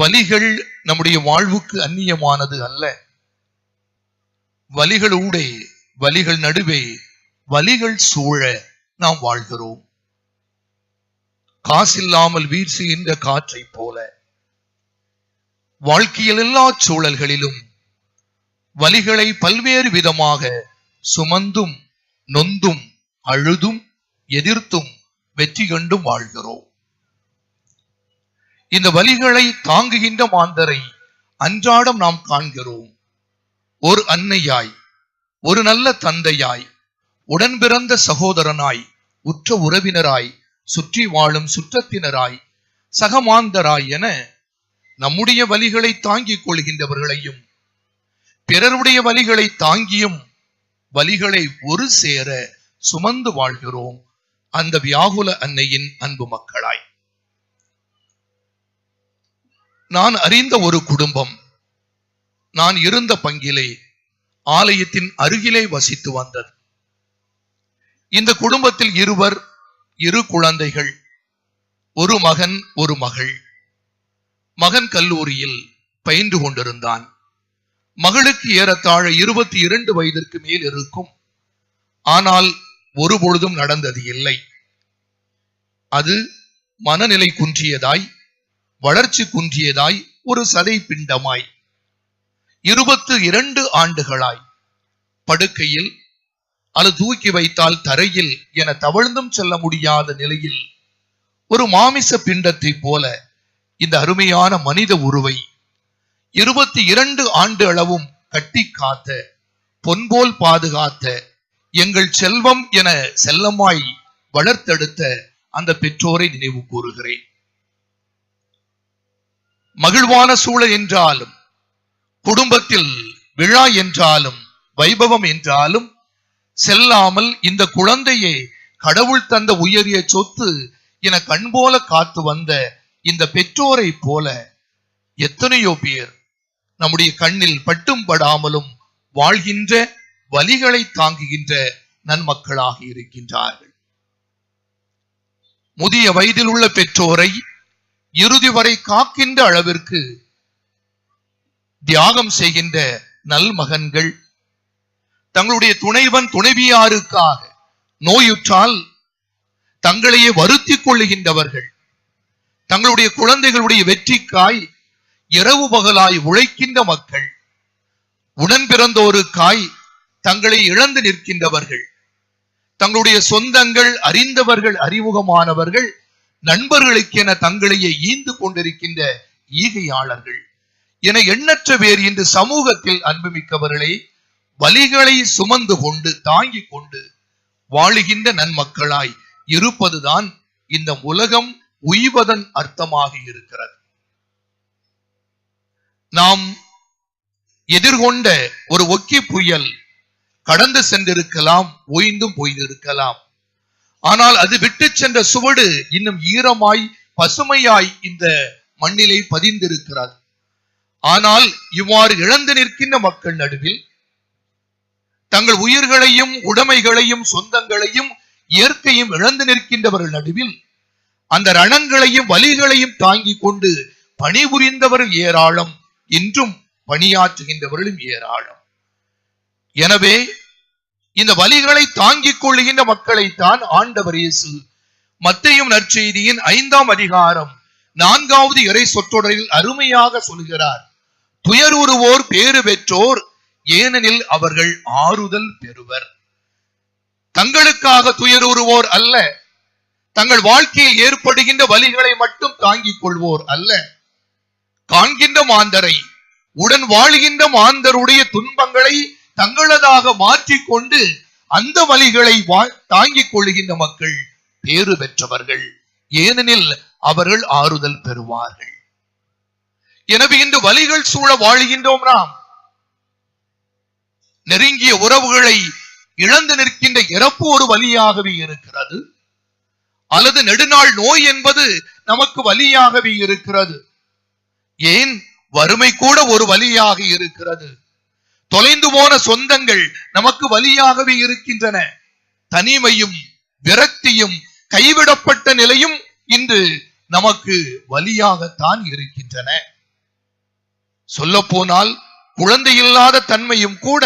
வலிகள் நம்முடைய வாழ்வுக்கு அந்நியமானது அல்ல. வலிகளூடே வலிகள் நடுவே வலிகள் சூழ நாம் வாழ்கிறோம். காசில்லாமல் வீசுகின்ற காற்றைப் போல வாழ்க்கையில் எல்லா சூழல்களிலும் வலிகளை பல்வேறு விதமாக சுமந்தும் நொந்தும் அழுதும் எதிர்த்தும் வெற்றி கண்டும் வாழ்கிறோம். இந்த வலிகளை தாங்குகின்ற மாந்தரை அன்றாடம் நாம் காண்கிறோம். ஒரு அன்னையாய் ஒரு நல்ல தந்தையாய் உடன் பிறந்த சகோதரனாய் உற்ற உறவினராய் சுற்றி வாழும் சுற்றத்தினராய் சகமாந்தராய் என நம்முடைய வலிகளை தாங்கிக் கொள்கின்றவர்களையும் பிறருடைய வலிகளை தாங்கியும் வலிகளை ஒரு சேர சுமந்து வாழ்கிறோம். அந்த வியாகுல அன்னையின் அன்பு மக்களாய். நான் அறிந்த ஒரு குடும்பம். நான் இருந்த பங்கிலே ஆலயத்தின் அருகிலே வசித்து வந்தது. இந்த குடும்பத்தில் இருவர் இரு குழந்தைகள் ஒரு மகன் ஒரு மகள். மகன் கல்லூரியில் பயின்று கொண்டிருந்தான். மகளுக்கு ஏறத்தாழ இருபத்தி இரண்டு வயதிற்கு மேல் இருக்கும். ஆனால் ஒரு பொழுதும் நடந்தது இல்லை. அது மனநிலை குன்றியதாய் வளர்ச்சி குன்றியதாய் ஒரு சதை பிண்டமாய் இருபத்து இரண்டு ஆண்டுகளாய். படுக்கையில் அது தூக்கி வைத்தால் தரையில் என தவழ்ந்தும் செல்ல முடியாத நிலையில் ஒரு மாமிச பிண்டத்தை போல இந்த அருமையான மனித உருவை இருபத்தி இரண்டு ஆண்டு அளவும் கட்டி காத்த பொன்போல் பாதுகாத்த எங்கள் செல்வம் என செல்லமாய் வளர்த்தெடுத்த அந்த பெற்றோரை நினைவு கூறுகிறேன். மகிழ்வான சூழல் என்றாலும் குடும்பத்தில் விழா என்றாலும் வைபவம் என்றாலும் செல்லாமல் இந்த குழந்தையே கடவுள் தந்த உயரிய சொத்து என கண்போல காத்து வந்த இந்த பெற்றோரை போல எத்தனையோ பேர் நம்முடைய கண்ணில் பட்டும் படாமலும் வாழ்கின்ற வலிகளை தாங்குகின்ற நன்மக்களாக இருக்கின்றார்கள். முதிய வயதில் உள்ள பெற்றோரை இறுதி வரை காக்கின்ற அளவிற்கு தியாகம் செய்கின்ற நல்மகன்கள். தங்களுடைய துணைவன் துணைவியாருக்காக நோயுற்றால் தங்களையே வருத்திக் கொள்ளுகின்றவர்கள். தங்களுடைய குழந்தைகளுடைய வெற்றிக்காய் இரவு பகலாய் உழைக்கின்ற மக்கள். உடன் பிறந்தோருக்காய் தங்களை இழந்து நிற்கின்றவர்கள். தங்களுடைய சொந்தங்கள் அறிந்தவர்கள் அறிமுகமானவர்கள். நண்பர்களுக்கென தங்களையே ஈந்து கொண்டிருக்கின்ற ஈகையாளர்கள். என எண்ணற்ற பேர் இன்று சமூகத்தில் அன்புமிக்கவர்களே வலிகளை சுமந்து கொண்டு தாங்கிக் கொண்டு வாழுகின்ற நன்மக்களாய் இருப்பதுதான் இந்த உலகம் உய்வதன் அர்த்தமாக இருக்கிறது. நாம் எதிர்கொண்ட ஒரு ஒக்கி புயல் கடந்து சென்றிருக்கலாம் ஓய்ந்தும் போயிருக்கலாம் ஆனால் அது விட்டு சென்ற சுவடு இன்னும் ஈரமாய் பசுமையாய் இந்த மண்ணிலே பதிந்திருக்கிறது. ஆனால் இவ்வாறு இழந்து நிற்கின்ற மக்கள் நடுவில் தங்கள் உயிர்களையும் உடைமைகளையும் சொந்தங்களையும் இயற்கையும் இழந்து நிற்கின்றவர்கள் நடுவில் அந்த ரணங்களையும் வலிகளையும் தாங்கிக் கொண்டு பணிபுரிந்தவர்கள் ஏராளம் இன்றும் பணியாற்றுகின்றவர்களும் ஏராளம். எனவே இந்த வலிகளை தாங்கிக் கொள்ளுகின்ற மக்களைத்தான் ஆண்டவர் இயேசு. மத்தையும் நற்செய்தியின் ஐந்தாம் அதிகாரம் நான்காவது இறை சொற்றொடரில் அருமையாக சொல்கிறார். துயருருவோர் பேறு பெற்றோர் ஏனெனில் அவர்கள் ஆறுதல் பெறுவர். தங்களுக்காக துயருருவோர் அல்ல தங்கள் வாழ்க்கையில் ஏற்படுகின்ற வலிகளை மட்டும் தாங்கிக் கொள்வோர் அல்ல. காண்கின்ற மாந்தரை உடன் வாழ்கின்ற மாந்தருடைய துன்பங்களை தங்களதாக மாற்றிக்கொண்டு அந்த வலிகளை தாங்கிக் கொள்கின்ற மக்கள் பேறு பெற்றவர்கள். ஏனெனில் அவர்கள் ஆறுதல் பெறுவார்கள். எனவே இன்று வலிகள் சூழ வாழுகின்றோம் நாம். நெருங்கிய உறவுகளை இழந்து நிற்கின்ற இறப்பு ஒரு வலியாகவே இருக்கிறது. அல்லது நெடுநாள் நோய் என்பது நமக்கு வலியாகவே இருக்கிறது. ஏன்? வறுமை கூட ஒரு வலியாக இருக்கிறது. தொலைந்து போன சொந்தங்கள் நமக்கு வலியாகவே இருக்கின்றன. தனிமையும் விரக்தியும் கைவிடப்பட்ட நிலையும் இன்று நமக்கு வலியாகத்தான் இருக்கின்றன. சொல்ல போனால் குழந்தை இல்லாத தன்மையும் கூட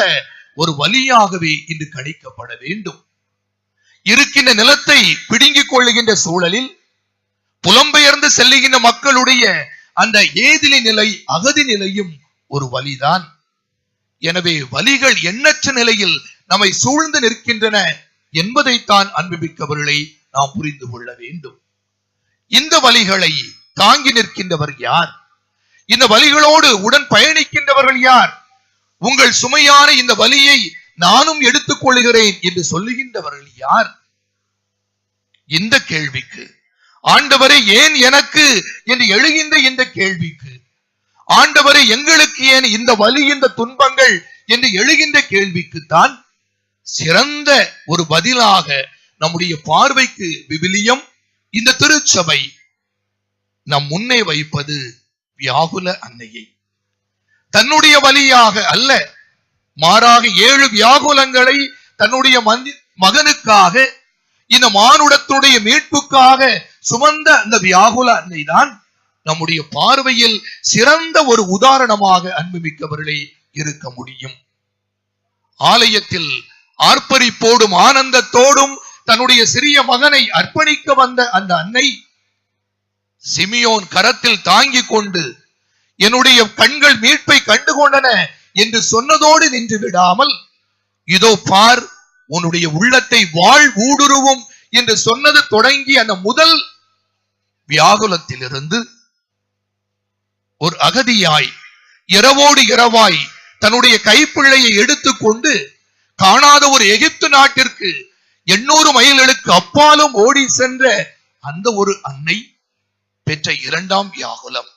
ஒரு வலியாகவே இன்று கணிக்கப்பட வேண்டும். இருக்கின்ற நிலத்தை பிடுங்கிக் கொள்ளுகின்ற சூழலில் புலம்பெயர்ந்து செல்லுகின்ற மக்களுடைய அந்த ஏதிலி நிலை அகதி நிலையும் ஒரு வலிதான் எனவே வலிகள் எண்ணற்ற நிலையில் நம்மை சூழ்ந்து நிற்கின்றன என்பதைத்தான் அன்புமிக்கவர்களை நாம் புரிந்து கொள்ள வேண்டும். இந்த வலிகளை தாங்கி நிற்கின்றவர் யார்? இந்த வலிகளோடு உடன் பயணிக்கின்றவர்கள் யார்? உங்கள் சுமையான இந்த வலியை நானும் எடுத்துக் கொள்கிறேன் என்று சொல்லுகின்றவர்கள் யார்? இந்த கேள்விக்கு ஆண்டவரை ஏன் எனக்கு என்று எழுகின்ற இந்த கேள்விக்கு ஆண்டவரை எங்களுக்கு ஏன் இந்த வலி இந்த துன்பங்கள் என்று எழுகின்ற கேள்விக்குத்தான் சிறந்த ஒரு பதிலாக நம்முடைய பார்வைக்கு விவிலியம். இந்த திருச்சபை நம் முன்னே வைப்பது வியாகுல அன்னையை. தன்னுடைய வழியாக அல்ல மாறாக ஏழு வியாகுலங்களை தன்னுடைய மந்தி- மகனுக்காக இந்த மானுடத்துடைய மீட்புக்காக சுமந்த அந்த வியாகுல அன்னை தான் நம்முடைய பார்வையில் சிறந்த ஒரு உதாரணமாக அன்புமிக்கவர்களே இருக்க முடியும். ஆலயத்தில் ஆர்ப்பரிப்போடும் ஆனந்தத்தோடும் தன்னுடைய சிறிய மகனை அர்ப்பணிக்க வந்த அந்த அன்னை சிமியோன் கரத்தில் தாங்கிக் கொண்டு என்னுடைய கண்கள் மீட்பை கண்டுகொண்டன என்று சொன்னதோடு நின்று விடாமல் இதோ பார் உன்னுடைய உள்ளத்தை வாழ் ஊடுருவும் என்று சொன்னது தொடங்கி அந்த முதல் வியாகுலத்திலிருந்து ஒரு அகதியாய் இரவோடு இரவாய் தன்னுடைய கைப்பிள்ளையை எடுத்துக்கொண்டு காணாத ஒரு எகிப்து நாட்டிற்கு எண்ணூறு மைல்களுக்கு அப்பாலும் ஓடி சென்ற அந்த ஒரு அன்னை பெற்ற இரண்டாம் வியாகுலம்.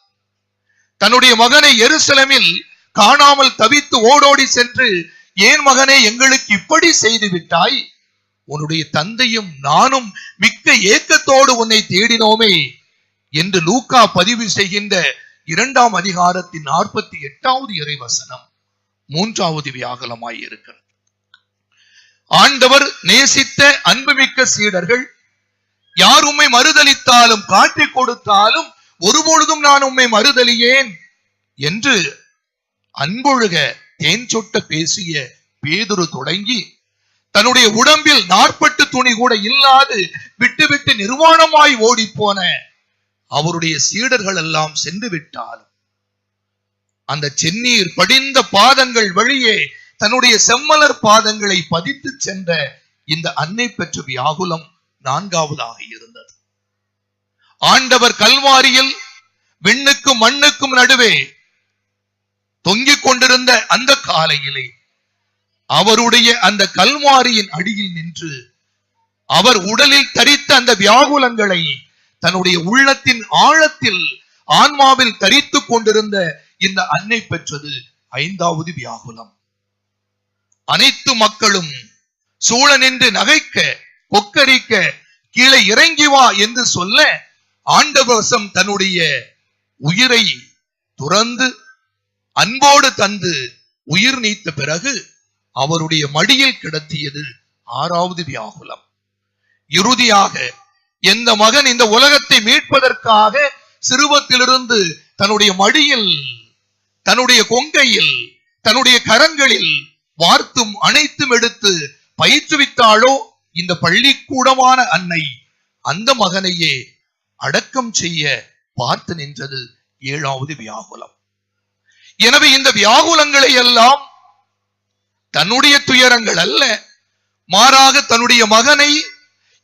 தன்னுடைய மகனை எருசலமில் காணாமல் தவித்து ஓடோடி சென்று ஏன் மகனே எங்களுக்கு இப்படி செய்து விட்டாய்? உன்னுடைய தந்தையும் நானும் மிக்க ஏக்கத்தோடு உன்னை தேடினோமே என்று லூக்கா பதிவு செய்கின்ற இரண்டாம் அதிகாரத்தின் நாற்பத்தி எட்டாவது இறைவசனம் மூன்றாவது வியாகுலமாய் இருக்கிறது. ஆண்டவர் நேசித்த அன்புமிக்க சீடர்கள் யார் உண்மை மறுதலித்தாலும் காட்டிக் கொடுத்தாலும் ஒருபொழுதும் நான் உம்மை மறுதலியேன் என்று அன்பொழுக தேன் சொட்ட பேசிய பேதுரு தொடங்கி தன்னுடைய உடம்பில் நாற்பட்டு துணி கூட இல்லாது விட்டு விட்டு நிர்வாணமாய் ஓடிப்போன அவருடைய சீடர்கள் எல்லாம் சென்று விட்டாலும் அந்த செந்நீர் படிந்த பாதங்கள் வழியே தன்னுடைய செம்மலர் பாதங்களை பதித்து சென்ற இந்த அன்னை பெற்ற வியாகுலம் நான்காவதாக இருந்தது. ஆண்டவர் கல்வாரியில் விண்ணுக்கும் மண்ணுக்கும் நடுவே தொங்கிக் கொண்டிருந்த அந்த காலையிலே அவருடைய அந்த கல்வாரியின் அடியில் நின்று அவர் உடலில் தரித்த அந்த வியாகுலங்களை தன்னுடைய உள்ளத்தின் ஆழத்தில் ஆன்மாவில் தரித்துக் கொண்டிருந்த இந்த அன்னை பெற்றது ஐந்தாவது வியாகுலம். அனைத்து மக்களும் சூழ நின்று நகைக்க கொக்கரிக்க கீழே இறங்கி வா என்று சொல்ல ஆண்டவசம் தன்னுடைய உயிரை துறந்து அன்போடு தந்து உயிர் நீத்த பிறகு அவருடைய மடியில் கிடத்தியது ஆறாவது வியாகுலம். இறுதியாக எந்த மகன் இந்த உலகத்தை மீட்பதற்காக சிறுவத்திலிருந்து தன்னுடைய மடியில் தன்னுடைய கொங்கையில் தன்னுடைய கரங்களில் வார்த்தும் அனைத்தும் எடுத்து பயிற்றுவித்தாளோ இந்த பள்ளிக்கூடமான அன்னை. அந்த மகனையே அடக்கம் செய்ய பார்த்து நின்றது ஏழாவது வியாகுலம். எனவே இந்த வியாகுலங்களை எல்லாம் தன்னுடைய துயரங்கள் அல்ல மாறாக தன்னுடைய மகனை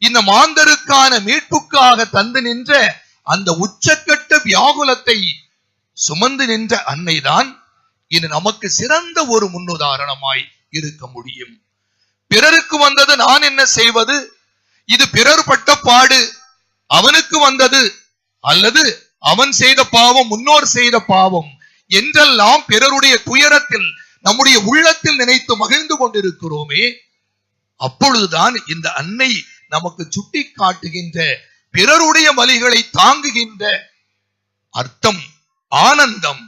இந்த மாந்தருக்கான மீட்புக்காக தந்து நின்ற அந்த உச்சக்கட்ட வியாகுலத்தை சுமந்து நின்ற அன்னைதான் இது நமக்கு சிறந்த ஒரு முன்னுதாரணமாய் இருக்க முடியும். பிறருக்கு வந்தது நான் என்ன செய்வது? இது பிறர் பட்ட பாடு. அவனுக்கு வந்தது அல்லது அவன் செய்த பாவம் முன்னோர் செய்த பாவம் என்றெல்லாம் பிறருடைய துயரத்தில் நம்முடைய உள்ளத்தில் நினைத்து மகிழ்ந்து கொண்டிருக்கிறோமே. அப்பொழுதுதான் இந்த அன்னை நமக்கு சுட்டி காட்டுகின்ற பிறருடைய வலிகளை தாங்குகின்ற அர்த்தம் ஆனந்தம்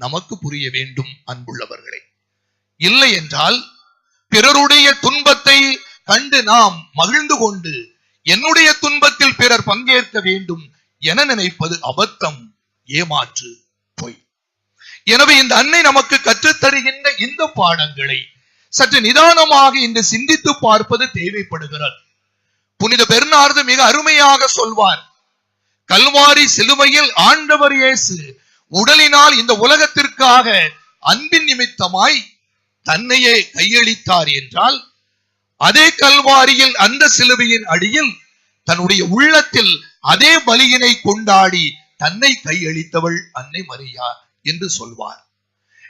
நமக்கு புரிய வேண்டும் அன்புள்ளவர்களே. இல்லை என்றால் பிறருடைய துன்பத்தை கண்டு நாம் மகிழ்ந்து கொண்டு என்னுடைய துன்பத்தில் பிறர் பங்கேற்க வேண்டும் என நினைப்பது அபத்தம் ஏமாற்று பொய். எனவே இந்த அன்னை நமக்கு கற்றுத்தருகின்ற இந்த பாடங்களை சற்று நிதானமாக இன்று சிந்தித்து பார்ப்பது தேவைப்படுகிறது. புனித பெர்னார்து மிக அருமையாக சொல்வார். கல்வாரி சிலுவையில் ஆண்டவர் இயேசு உடலினால் இந்த உலகத்திற்காக அன்பின் நிமித்தமாய் தன்னையே கையளித்தார் என்றால் அதே கல்வாரியில் அந்த சிலுவையின் அடியில் தன்னுடைய உள்ளத்தில் அதே பலியினை கொண்டாடி தன்னை கையளித்தவள் அன்னை மரியா என்று சொல்வார்.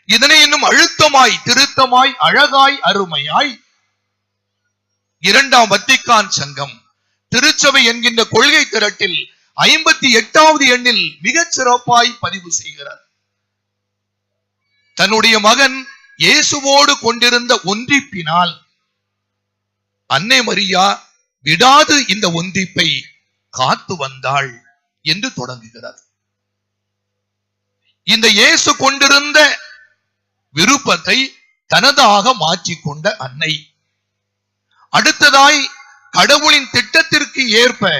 இதனை இன்னும் அழுத்தமாய் திருத்தமாய் அழகாய் அருமையாய் இரண்டாம் வத்திக்கான் சங்கம். திருச்சபை என்கின்ற கொள்கை திரட்டில் ஐம்பத்தி எட்டாவது எண்ணில் மிகச் சிறப்பாய் பதிவு செய்கிறார். தன்னுடைய மகன் இயேசுவோடு கொண்டிருந்த ஒன்றிப்பினால் அன்னை மரியா விடாது இந்த ஒன்றிப்பை காத்து வந்தாள் என்று தொடங்குகிறார். இந்த இயேசு கொண்டிருந்த விருப்பத்தை தனதாக மாற்றிக்கொண்ட அன்னை அடுத்ததாய் கடவுளின் திட்டத்திற்கு ஏற்ப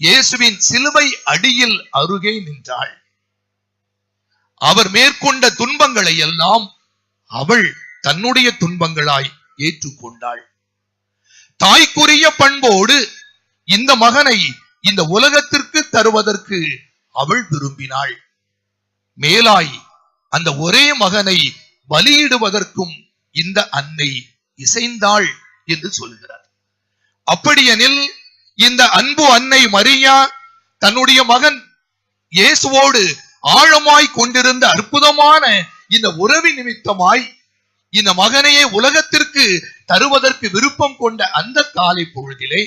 இயேசுவின் சிலுவை அடியில் அருகே நின்றாள். அவர் மேற்கொண்ட துன்பங்களை எல்லாம் அவள் தன்னுடைய துன்பங்களாய் ஏற்றுக்கொண்டாள். தாய்க்குரிய பண்போடு இந்த மகனை இந்த உலகத்திற்கு தருவதற்கு அவள் விரும்பினாள். மேலாய் அந்த ஒரே மகனை பலியிடுவதற்கும் இந்த அன்னை இசைந்தாள். என்று சொல்கிறார் அப்படியெனில் இந்த அன்பு அன்னை மரியா தன்னுடைய மகன் இயேசுவோடு ஆழமாய் கொண்டிருந்த அற்புதமான இந்த உறவி நிமித்தமாய் இந்த மகனையே உலகத்திற்கு தருவதற்கு விருப்பம் கொண்ட அந்த காலை பொழுதிலே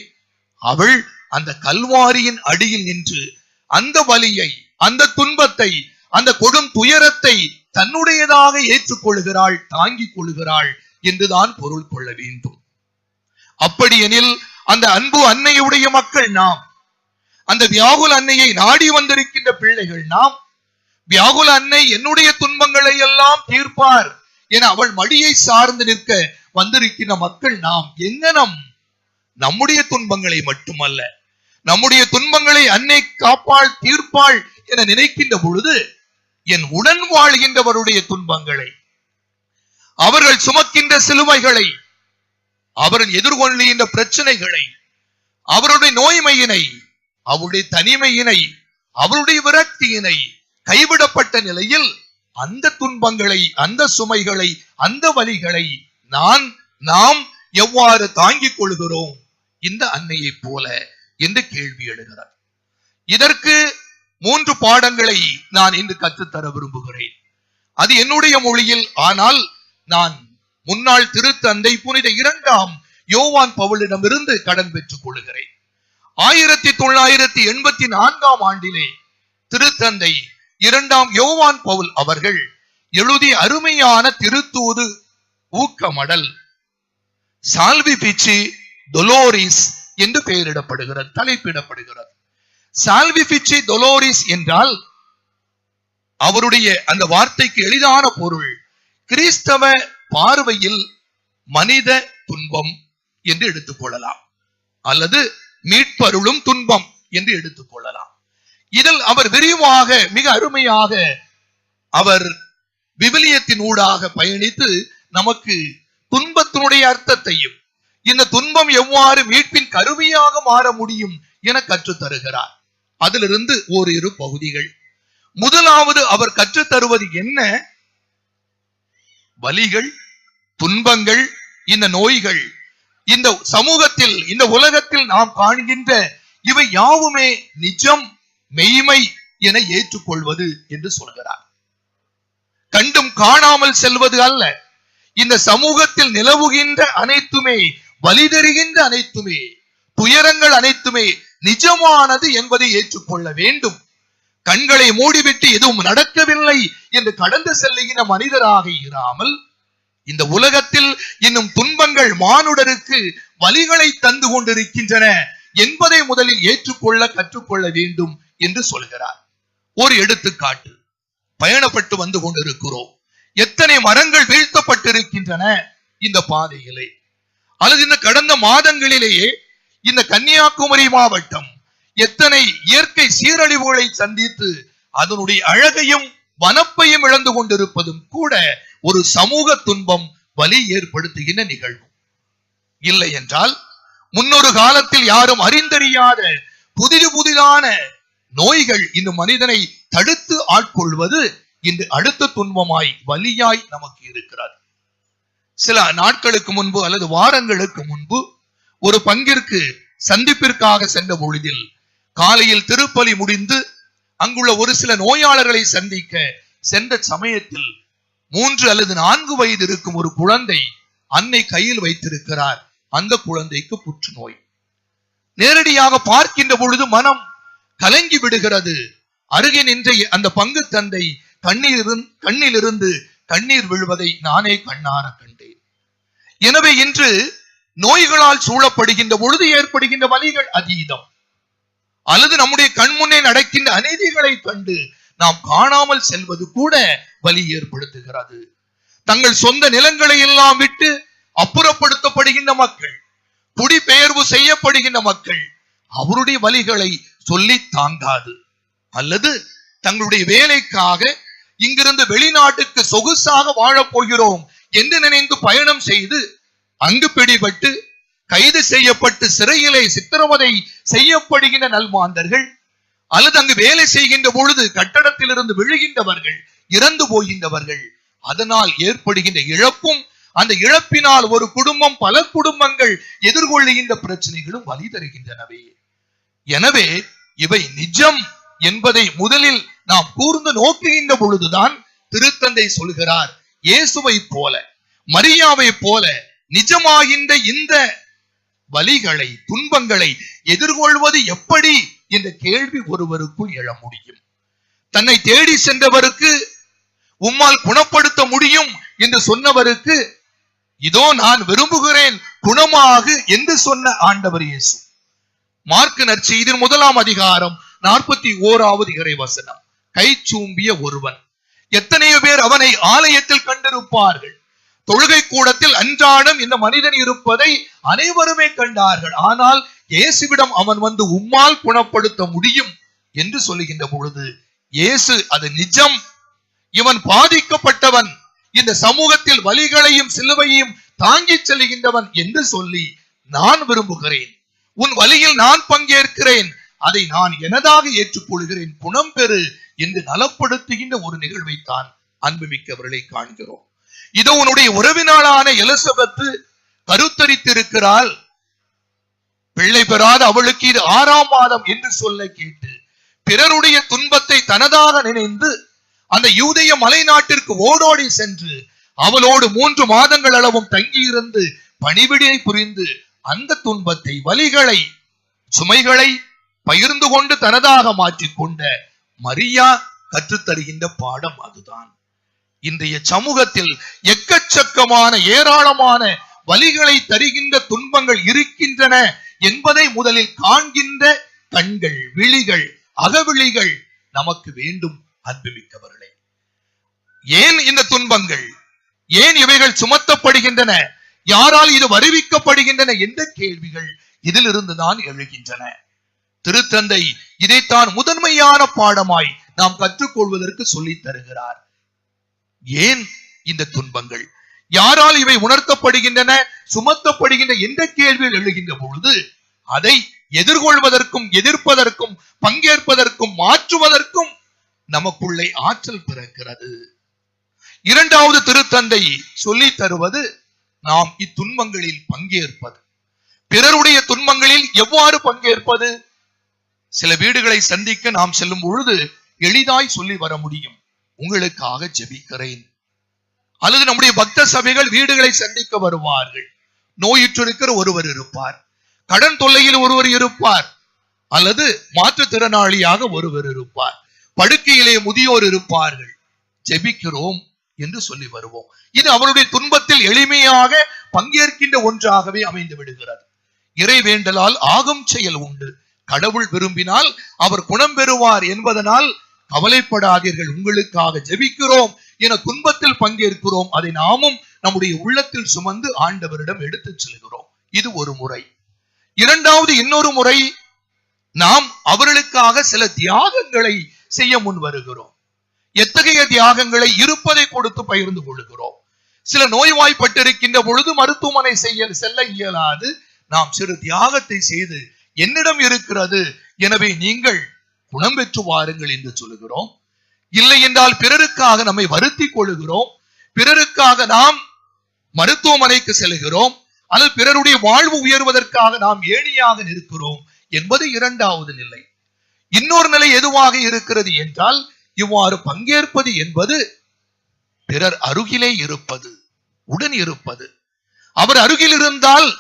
அவள் அந்த கல்வாரியின் அடியில் நின்று அந்த வலியை அந்த துன்பத்தை அந்த கொடும் துயரத்தை தன்னுடையதாக ஏற்றுக்கொள்கிறாள் தாங்கிக் கொள்கிறாள் என்றுதான் பொருள் கொள்ள வேண்டும். அப்படி எனில் அந்த அன்பு அன்னையுடைய மக்கள் நாம். அந்த வியாகுல அன்னையை நாடி வந்திருக்கின்ற பிள்ளைகள் நாம். வியாகுல அன்னை என்னுடைய துன்பங்களை எல்லாம் தீர்ப்பார் என அவள் மடியை சார்ந்து நிற்க வந்திருக்கின்ற மக்கள் நாம். எங்கனம் நம்முடைய துன்பங்களை மட்டுமல்ல. நம்முடைய துன்பங்களை அன்னை காப்பாள் தீர்ப்பாள் என நினைக்கின்ற பொழுது என் உடன் வாழ்கின்றவருடைய துன்பங்களை அவர்கள் சுமக்கின்ற சிலுவைகளை அவர்கள் எதிர்கொள்கின்ற பிரச்சனைகளை அவருடைய நோய்மையினை அவருடைய தனிமையினை அவருடைய விரக்தியினை கைவிடப்பட்ட நிலையில் அந்த துன்பங்களை அந்த சுமைகளை அந்த வலிகளை நான் நாம் எவ்வாறு தாங்கிக் கொள்கிறோம்? இந்த அன்னையைப் போல என்று கேள்வி எழுகிறார். இதற்கு மூன்று பாடங்களை நான் இன்று கற்றுத்தர விரும்புகிறேன். அது என்னுடைய மொழியில் ஆனால் நான் முன்னாள் திருத்தந்தை புனித இரண்டாம் யோவான் பவுலிடமிருந்து கடன் பெற்றுக் கொள்கிறேன் ஆயிரத்தி தொள்ளாயிரத்தி எண்பத்தி நான்காம் ஆண்டிலே திருத்தந்தை இரண்டாம் யோவான் பவுல் அவர்கள் எழுதிய அருமையான திருத்தூது ஊக்கமடல் சால்வி பிச்சி டொலோரிஸ் என்று பெயரிடப்படுகிறது தலைப்பிடப்படுகிறது. சால்வி பிச்சி டொலோரிஸ் என்றால் அவருடைய அந்த வார்த்தைக்கு எளிதான பொருள் கிறிஸ்தவ பார்வையில் மனித துன்பம் என்று எடுத்துக்கொள்ளலாம் அல்லது மீட்பருளும் துன்பம் என்று எடுத்துக்கொள்ளலாம் இதில் அவர் விரிவாக மிக அருமையாக அவர் விவிலியத்தின் ஊடாக பயணித்து நமக்கு துன்பத்தினுடைய அர்த்தத்தையும் இந்த துன்பம் எவ்வாறு மீட்பின் கருவியாக மாற முடியும் என கற்றுத் தருகிறார். அதிலிருந்து ஓரிரு பகுதிகள். முதலாவது அவர் கற்றுத் தருவது என்ன? வலிகள் துன்பங்கள் இந்த நோய்கள் இந்த சமூகத்தில் இந்த உலகத்தில் நாம் காண்கின்ற இவை யாவுமே நிஜம் மெய்மை என ஏற்றுக்கொள்வது என்று சொல்கிறார். கண்டும் காணாமல் செல்வது அல்ல. இந்த சமூகத்தில் நிலவுகின்ற அனைத்துமே வலி தருகின்ற அனைத்துமே துயரங்கள் அனைத்துமே நிஜமானது என்பதை ஏற்றுக்கொள்ள வேண்டும். கண்களை மூடிவிட்டு எதுவும் நடக்கவில்லை என்று கடந்து செல்லுகிற மனிதராக இராமல் இந்த உலகத்தில் இன்னும் துன்பங்கள் மானுடருக்கு வலிகளை தந்து கொண்டிருக்கின்றன என்பதை முதலில் ஏற்றுக்கொள்ள கற்றுக்கொள்ள வேண்டும் என்று சொல்கிறார். ஒரு எடுத்துக்காட்டு. பயணப்பட்டு வந்து கொண்டிருக்கிறோம். எத்தனை மரங்கள் வீழ்த்தப்பட்டிருக்கின்றன இந்த பாதையிலே. அல்லது இந்த கடந்த மாதங்களிலேயே இந்த கன்னியாகுமரி மாவட்டம் எத்தனை இயற்கை சீரழிவுகளை சந்தித்து அதனுடைய அழகையும் வனப்பையும் இழந்து கொண்டிருப்பதும் கூட ஒரு சமூக துன்பம் வலி ஏற்படுத்துகின்ற நிகழ்வு. இல்லை என்றால் முன்னொரு காலத்தில் யாரும் அறிந்தறியாத புதிது புதிதான நோய்கள் இந்த மனிதனை தடுத்து ஆட்கொள்வது இன்று அடுத்த துன்பமாய் வலியாய் நமக்கு இருக்கிறது. சில நாட்களுக்கு முன்பு அல்லது வாரங்களுக்கு முன்பு ஒரு பங்கிற்கு சந்திப்பிற்காக சென்ற பொழுதில் காலையில் திருப்பலி முடிந்து அங்குள்ள ஒரு சில நோயாளர்களை சந்திக்க சென்ற சமயத்தில் மூன்று அல்லது நான்கு வயது இருக்கும் ஒரு குழந்தை அன்னை கையில் வைத்திருக்கிறார். அந்த குழந்தைக்கு புற்றுநோய். நேரடியாக பார்க்கின்ற பொழுது மனம் கலங்கி விடுகிறது. அருகே நின்ற அந்த பங்கு தந்தை கண்ணீர் கண்ணிலிருந்து கண்ணீர் விழுவதை நானே கண்ணார கண்டேன். எனவே இன்று நோய்களால் சூழப்படுகின்ற பொழுது ஏற்படுகின்ற வலிகள் அதீதம். அல்லது நம்முடைய கண்முன்னே நடக்கின்ற அநீதிகளை கண்டு நாம் காணாமல் செல்வது கூட வலி ஏற்படுத்துகிறது. தங்கள் சொந்த நிலங்களை எல்லாம் விட்டு அப்புறப்படுத்தப்படுகின்ற மக்கள் குடிபெயர்வு செய்யப்படுகின்ற மக்கள் அவருடைய வழிகளை சொல்லி தாங்காது. அல்லது தங்களுடைய வேலைக்காக இங்கிருந்து வெளிநாட்டுக்கு சொகுசாக வாழப் போகிறோம் என்று நினைந்து பயணம் செய்து அங்கு பிடிபட்டு கைது செய்யப்பட்டு சிறையிலே சித்திரவதை செய்யப்படுகின்ற நல்மாந்தர்கள் அல்லது அங்கு வேலை செய்கின்ற பொழுது கட்டடத்திலிருந்து விழுகின்றவர்கள் இறந்து போகின்றவர்கள் அதனால் ஏற்படுகின்ற இழப்பும் அந்த இழப்பினால் ஒரு குடும்பம் பல குடும்பங்கள் எதிர்கொள்ளுகின்ற பிரச்சனைகளும் வழி தருகின்றனவே. எனவே இவை நிஜம் என்பதை முதலில் நாம் கூர்ந்து நோக்குகின்ற பொழுதுதான் திருத்தந்தை சொல்கிறார். இயேசுவை போல மரியாவை போல நிஜமாகின்ற இந்த வலிகளை துன்பங்களை எதிர்கொள்வது எப்படி என்ற கேள்வி ஒருவருக்குள் எழ முடியும். தன்னை தேடி சென்றவருக்கு உம்மால் குணப்படுத்த முடியும் என்று சொன்னவருக்கு இதோ நான் விரும்புகிறேன் குணமாகு என்று சொன்ன ஆண்டவர் இயேசு. மார்க்கு நற்செய்தியின் முதலாம் அதிகாரம் நாற்பத்தி ஓராவது இறை வசனம் கை சூம்பிய ஒருவன். எத்தனையோ பேர் அவனை ஆலயத்தில் கண்டிருப்பார்கள். தொழுகை கூடத்தில் அன்றாடம் இந்த மனிதன் இருப்பதை அனைவருமே கண்டார்கள். ஆனால் இயேசுவிடம் அவன் வந்து உம்மால் குணப்படுத்த முடியும் என்று சொல்லுகின்ற பொழுது இயேசு அது நிஜம். இவன் பாதிக்கப்பட்டவன். இந்த சமூகத்தில் வலிகளையும் சிலுவையும் தாங்கிச் செல்கின்றவன் என்று சொல்லி நான் விரும்புகிறேன். உன் வழியில் நான் பங்கேற்கிறேன். அதை நான் எனதாக ஏற்றுக்கொள்கிறேன். குணம் பெறு என்று நலப்படுத்துகின்ற ஒரு நிகழ்வைத்தான் அன்புமிக்கவர்களை காண்கிறோம். இதோ உன்னுடைய உறவினாளான எலிசபெத்து கருத்தரித்திருக்கிறாள். பிள்ளை பெறாத அவளுக்கு இது ஆறாம் மாதம் என்று சொல்ல கேட்டு பிறருடைய துன்பத்தை தனதாக நினைந்து அந்த யூதய மலைநாட்டிற்கு ஓடோடி சென்று அவளோடு மூன்று மாதங்கள் அளவும் தங்கியிருந்து பணிவிடை புரிந்து அந்த துன்பத்தை வலிகளை சுமைகளை பகிர்ந்து கொண்டு தனதாக மாற்றிக்கொண்ட மரியா கற்றுத்தருகின்ற பாடம் அதுதான். இன்றைய சமூகத்தில் எக்கச்சக்கமான ஏராளமான வலிகளை தருகின்ற துன்பங்கள் இருக்கின்றன என்பதை முதலில் காண்கின்ற கண்கள் விழிகள் அகவிழிகள் நமக்கு வேண்டும் அன்புமிக்கவர்களே. ஏன் இந்த துன்பங்கள்? ஏன் இவைகள் சுமத்தப்படுகின்றன? யாரால் இது வருவிக்கப்படுகின்றன என்ற கேள்விகள் இதிலிருந்து தான் எழுகின்றன. திருத்தந்தை இதைத்தான் முதன்மையான பாடமாய் நாம் கற்றுக்கொள்வதற்கு சொல்லித் தருகிறார். ஏன் இந்த துன்பங்கள்? யாரால் இவை உணர்த்தப்படுகின்றன சுமத்தப்படுகின்ற எந்த கேள்வியில் எழுகின்ற பொழுது அதை எதிர்கொள்வதற்கும் எதிர்ப்பதற்கும் பங்கேற்பதற்கும் மாற்றுவதற்கும் நமக்குள்ளே ஆற்றல் பிறக்கிறது. இரண்டாவது திருத்தந்தை சொல்லி தருவது நாம் இத்துன்பங்களில் பங்கேற்பது. பிறருடைய துன்பங்களில் எவ்வாறு பங்கேற்பது? சில வீடுகளை சந்திக்க நாம் செல்லும் பொழுது எளிதாய் சொல்லி வர முடியும். உங்களுக்காக ஜெபிக்கிறேன். அல்லது நம்முடைய பக்த சபைகள் வீடுகளை சந்திக்க வருவார்கள். நோயுற்றிருக்கிற ஒருவர் இருப்பார். கடன் தொல்லையில் ஒருவர் இருப்பார். அல்லது மாற்றுத்திறனாளியாக ஒருவர் இருப்பார். படுக்கையிலே முதியோர் இருப்பார்கள். ஜெபிக்கிறோம் என்று சொல்லி வருவோம். இது அவருடைய துன்பத்தில் எளிமையாக பங்கேற்கின்ற ஒன்றாகவே அமைந்து விடுகிறது. இறை வேண்டலால் ஆகும் செயல் உண்டு. கடவுள் விரும்பினால் அவர் குணம் பெறுவார் என்பதனால் கவலைப்படாதீர்கள் உங்களுக்காக ஜெபிக்கிறோம். என துன்பத்தில் பங்கேற்கிறோம். அதை நாமும் நம்முடைய உள்ளத்தில் சுமந்து ஆண்டவரிடம் எடுத்துச் செல்கிறோம். இது ஒரு முறை. இரண்டாவது இன்னொரு முறை நாம் அவர்களுக்காக சில தியாகங்களை செய்ய முன் வருகிறோம். எத்தகைய தியாகங்களை இருப்பதை கொடுத்து பகிர்ந்து கொள்கிறோம். சில நோய்வாய்ப்பட்டிருக்கின்ற பொழுது மருத்துவமனை செய்ய செல்ல இயலாது. நாம் சிறு தியாகத்தை செய்து என்னிடம் இருக்கிறது. எனவே நீங்கள் குணம் பெற்று வாருங்கள் என்று சொல்லுகிறோம். இல்லை என்றால் பிறருக்காக நம்மை வருத்திக் கொள்ளுகிறோம். பிறருக்காக நாம் மருத்துவமனைக்கு செல்கிறோம். அல்லது பிறருடைய வாழ்வு உயர்வதற்காக நாம் ஏணியாக நிற்கிறோம் என்பது இரண்டாவது நிலை. இன்னொரு நிலை எதுவாக இருக்கிறது என்றால் இவ்வாறு பங்கேற்பது என்பது பிறர் அருகிலே இருப்பது உடன் இருப்பது. அவர் அருகில் இருந்தால்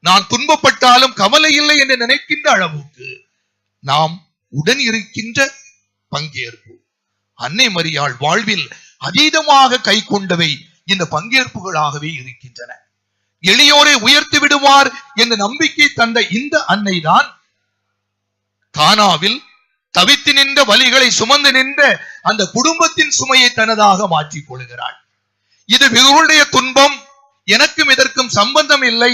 நான் துன்பப்பட்டாலும் கவலை இல்லை என்று நினைக்கின்ற அளவுக்கு நாம் உடன் இருக்கின்ற பங்கேற்பு. அன்னை மரியாள் வாழ்வில் அதீதமாக கை கொண்டவை இந்த பங்கேற்புகளாகவே இருக்கின்றன. எளியோரை உயர்த்தி விடுவார் என்ற நம்பிக்கை தந்த இந்த அன்னை தான் கானாவில் தவித்து நின்ற வலிகளை சுமந்து நின்ற அந்த குடும்பத்தின் சுமையை தனதாக மாற்றிக் கொள்கிறாள். இது இவர்களுடைய துன்பம் எனக்கும் இதற்கும் சம்பந்தம் இல்லை.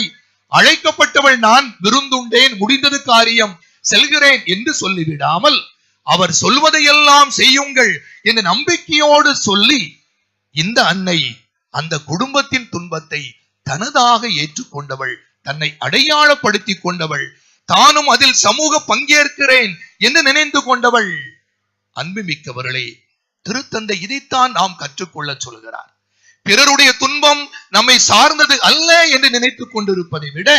அழைக்கப்பட்டவள் நான் விருந்துண்டேன் முடிந்தது காரியம். செல்கிறேன் என்று சொல்லிவிடாமல் அவர் சொல்வதையெல்லாம் செய்யுங்கள் என்ற நம்பிக்கையோடு சொல்லி இந்த அன்னை அந்த குடும்பத்தின் துன்பத்தை தனதாக ஏற்றுக்கொண்டவள் தன்னை அடையாளப்படுத்தி கொண்டவள் தானும் அதில் சமூக பங்கேற்கிறேன் என்று நினைந்து கொண்டவள். அன்புமிக்கவர்களே திருத்தந்தை இதைத்தான் நாம் கற்றுக்கொள்ள சொல்கிறார். பிறருடைய துன்பம் நம்மை சார்ந்தது அல்ல என்று நினைத்துக் கொண்டிருப்பதை விட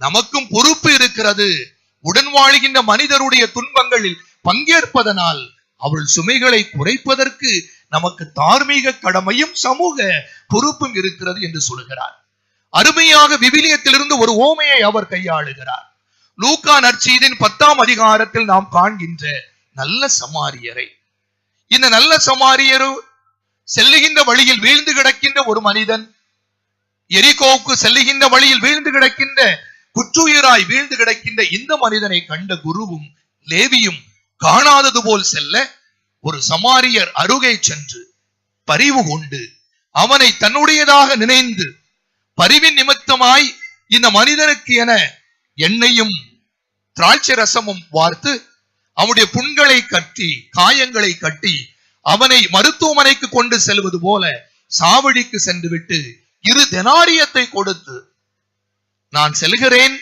நமக்கும் பொறுப்பு இருக்கிறது. உடன் வாழ்கின்ற மனிதருடைய துன்பங்களில் பங்கேற்பதனால் அவள் சுமைகளை குறைப்பதற்கு நமக்கு தார்மீக கடமையும் சமூக பொறுப்பும் இருக்கிறது என்று சொல்கிறார். அருமையாக விவிலியத்திலிருந்து ஒரு ஓமையை அவர் கையாளுகிறார். லூக்கா நற்சீதின் பத்தாம் அதிகாரத்தில் நாம் காண்கின்ற நல்ல சமாரியரை. இந்த நல்ல சமாரியரு செல்லுகின்ற வழியில் வீழ்ந்து கிடக்கின்ற ஒரு மனிதன் எரிகோவுக்கு செல்லுகின்ற வழியில் வீழ்ந்து கிடக்கின்ற குற்றுயிராய் வீழ்ந்து கிடக்கின்ற இந்த மனிதனை கண்ட குருவும் லேவியும் காணாதது போல் செல்ல ஒரு சமாரியர் அருகே சென்று பரிவு கொண்டு அவனை தன்னுடையதாக நினைந்து பரிவின் நிமித்தமாய் இந்த மனிதனுக்கு என எண்ணெயும் திராட்சை ரசமும் வார்த்து அவனுடைய புண்களை கட்டி காயங்களை கட்டி அவனை மருத்துவமனைக்கு கொண்டு செல்வது போல சாவடிக்கு சென்று விட்டு இரு தெனாரியத்தை கொடுத்து நான் செல்கிறேன்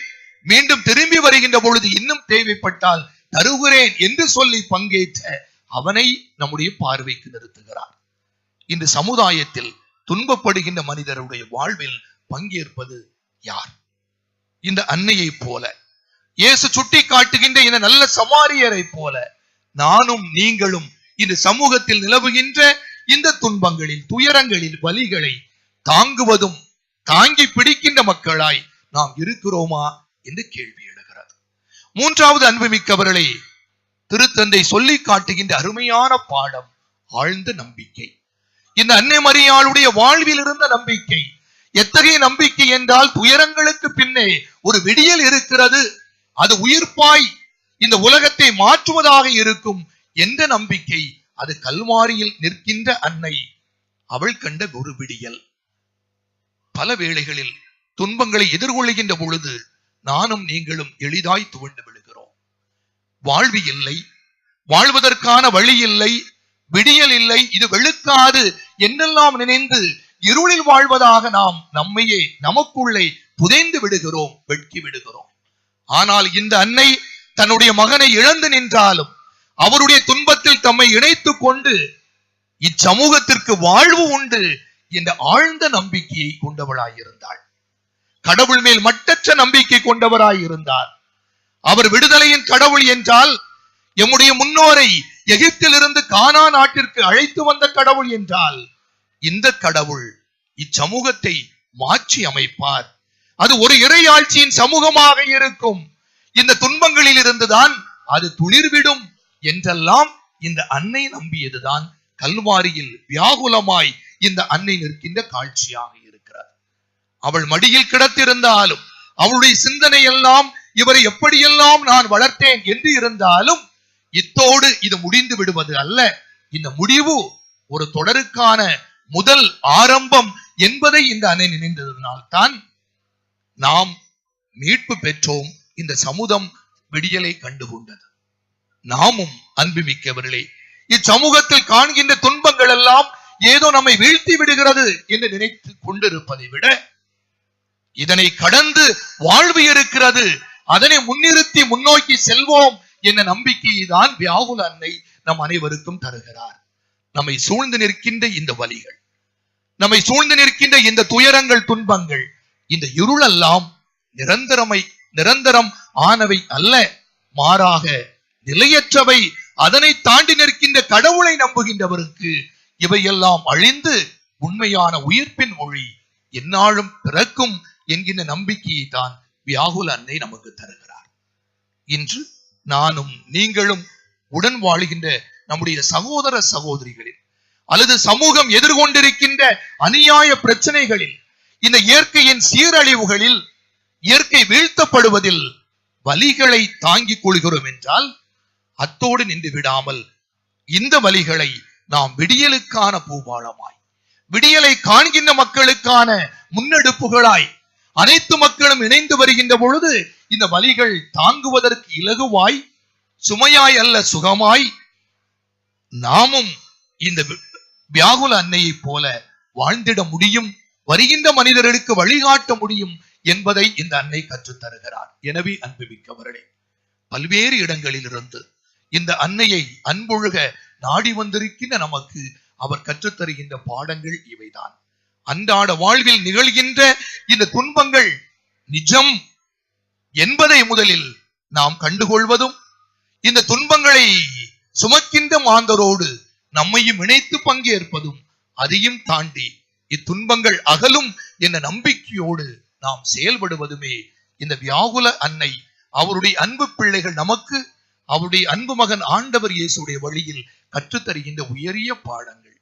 மீண்டும் திரும்பி வருகின்ற பொழுது இன்னும் தேவைப்பட்டால் தருகிறேன் என்று சொல்லி பங்கேற்ற அவனை நம்முடைய பார்வைக்கு நிறுத்துகிறார். இன்று சமுதாயத்தில் துன்பப்படுகின்ற மனிதருடைய வாழ்வில் பங்கேற்பது யார்? இந்த அன்னையை போல இயேசு சுட்டி காட்டுகின்ற இந்த நல்ல சமாரியரை போல நானும் நீங்களும் இந்த சமூகத்தில் நிலவுகின்ற இந்த துன்பங்களில் துயரங்களில் வலிகளை தாங்குவதும் தாங்கி பிடிக்கின்ற மக்களாய் நாம் இருக்கிறோமா என்று கேள்வி எழுகிறது. மூன்றாவது அன்புமிக்கவர்களை திருத்தந்தை சொல்லி காட்டுகின்ற அருமையான பாடம் ஆழ்ந்த நம்பிக்கை. இந்த அன்னை மரியாளுடைய வாழ்வில் இருந்த நம்பிக்கை. எத்தகைய நம்பிக்கை என்றால் துயரங்களுக்கு பின்னே ஒரு விடியல் இருக்கிறது. அது உயிர்ப்பாய் இந்த உலகத்தை மாற்றுவதாக இருக்கும் எந்த நம்பிக்கை அது கல்வாரியில் நிற்கின்ற அன்னை அவள் கண்ட ஒரு விடியல். பல வேளைகளில் துன்பங்களை எதிர்கொள்கின்ற பொழுது நானும் நீங்களும் எளிதாய் துவண்டு விழுகிறோம் வாழ்வு இல்லை. வாழ்வதற்கான வழி இல்லை. விடியல் இல்லை. இது வெளுக்காது என்றெல்லாம் நினைந்து இருளில் வாழ்வதாக நாம் நம்மையே நமக்குள்ளே புதைந்து விடுகிறோம் வெட்கி விடுகிறோம். ஆனால் இந்த அன்னை தன்னுடைய மகனை இழந்து நின்றாலும் அவருடைய துன்பத்தில் தம்மை இணைத்துக் கொண்டு இச்சமூகத்திற்கு வாழ்வு உண்டு என்ற ஆழ்ந்த நம்பிக்கையை கொண்டவளாயிருந்தாள். கடவுள் மேல் மட்டற்ற நம்பிக்கை கொண்டவராயிருந்தார் அவர் விடுதலையின் கடவுள் என்றால் எம்முடைய முன்னோரை எகிப்திலிருந்து கானா நாட்டிற்கு அழைத்து வந்த கடவுள் என்றால் இந்த கடவுள் இச்சமூகத்தை மாற்றி அமைப்பார். அது ஒரு இறையாட்சியின் சமூகமாக இருக்கும். இந்த துன்பங்களில் இருந்துதான் அது துளிர்விடும் என்றெல்லாம் இந்த அன்னை நம்பியதுதான். கல்வாரியில் வியாகுலமாய் இந்த அன்னை நிற்கின்ற காட்சியாக அவள் மடியில் கிடத்திருந்தாலும் அவளுடைய சிந்தனை எல்லாம் இவரை எப்படியெல்லாம் நான் வளர்த்தேன் என்று இருந்தாலும் இத்தோடு இது முடிந்து விடுவது அல்ல. இந்த முடிவு ஒரு தொடருக்கான முதல் ஆரம்பம் என்பதை இந்த அணை நினைந்ததனால்தான் நாம் மீட்பு பெற்றோம் இந்த சமுதம் விடியலை கண்டுகொண்டது. நாமும் அன்புமிக்கவர்களே இச்சமூகத்தில் காண்கின்ற துன்பங்கள் எல்லாம் ஏதோ நம்மை வீழ்த்தி விடுகிறது என்று நினைத்து கொண்டிருப்பதை விட இதனை கடந்து வாழ்வு இருக்கிறது. அதனை முன்னிறுத்தி முன்னோக்கி செல்வோம் என்ற நம்பிக்கையை தான் வியாகுல அன்னை நம் அனைவருக்கும் தருகிறார். நம்மை சூழ்ந்து நிற்கின்ற இந்த வழிகள் நம்மை சூழ்ந்து நிற்கின்ற இந்த துயரங்கள் துன்பங்கள் இந்த இருளெல்லாம் நிரந்தரமை நிரந்தரம் ஆனவை அல்ல மாறாக நிலையற்றவை. அதனை தாண்டி நிற்கின்ற கடவுளை நம்புகின்றவருக்கு இவையெல்லாம் அழிந்து உண்மையான உயிர்ப்பின் மொழி எந்நாளும் பிறக்கும் என்கின்ற நம்பிக்கையை தான் வியாகுல அன்னை நமக்கு தருகிறார். இன்று நானும் நீங்களும் உடன் வாழுகின்ற நம்முடைய சகோதர சகோதரிகளில் அல்லது சமூகம் எதிர்கொண்டிருக்கின்ற அநியாய பிரச்சனைகளில் இந்த இயற்கையின் சீரழிவுகளில் இயற்கை வீழ்த்தப்படுவதில் வலிகளை தாங்கிக் கொள்கிறோம் என்றால் அத்தோடு நின்று விடாமல் இந்த வலிகளை நாம் விடியலுக்கான பூபாலமாய் விடியலை காண்கின்ற மக்களுக்கான முன்னெடுப்புகளாய் அனைத்து மக்களும் இணைந்து வருகின்ற பொழுது இந்த வழிகள் தாங்குவதற்கு இலகுவாய் சுமையாய் அல்ல சுகமாய் நாமும் இந்த வியாகுல அன்னையைப் போல வாழ்ந்திட முடியும் வருகின்ற மனிதர்களுக்கு வழிகாட்ட முடியும் என்பதை இந்த அன்னை கற்றுத் தருகிறார். எனவே அன்புமிக்கவர்களே பல்வேறு இடங்களிலிருந்து இந்த அன்னையை அன்பொழுக நாடி வந்திருக்கின்ற நமக்கு அவர் கற்றுத் தருகின்ற பாடங்கள் இவைதான். அன்றாட வாழ்வில் நிகழ்கின்ற இந்த துன்பங்கள் நிஜம் என்பதை முதலில் நாம் கண்டுகொள்வதும் இந்த துன்பங்களை சுமக்கின்ற மாந்தரோடு நம்மையும் இணைத்து பங்கேற்பதும் அதையும் தாண்டி இத்துன்பங்கள் அகலும் என்ற நம்பிக்கையோடு நாம் செயல்படுவதுமே இந்த வியாகுல அன்னை அவருடைய அன்பு பிள்ளைகள் நமக்கு அவருடைய அன்பு மகன் ஆண்டவர் இயேசுடைய வழியில் கற்றுத்தருகின்ற உயரிய பாடங்கள்.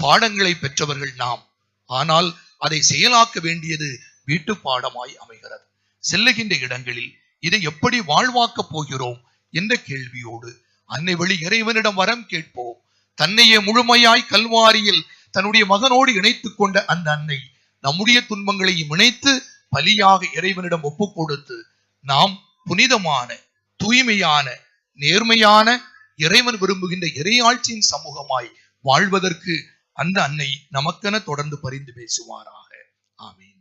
பாடங்களை பெற்றவர்கள் நாம் ஆனால் அதை செயலாக்க வேண்டியது வீட்டு பாடமாய் அமைகிறது. செல்லுகின்ற இடங்களில் இதை எப்படி வாழ்வாக்கப் போகிறோம் என்ற கேள்வியோடு அன்னை வழி இறைவனிடம் வரம் கேட்போம். தன்னையே முழுமையாய் கல்வாரியில் தன்னுடைய மகனோடு இணைத்துக் கொண்ட அந்த அன்னை நம்முடைய துன்பங்களையும் இணைத்து பலியாக இறைவனிடம் ஒப்புக் கொடுத்து நாம் புனிதமான தூய்மையான நேர்மையான இறைவன் விரும்புகின்ற இறையாட்சியின் சமூகமாய் வாழ்வதற்கு அந்த அன்னை நமக்கென தொடர்ந்து பரிந்து பேசுவாராக. ஆமீன்.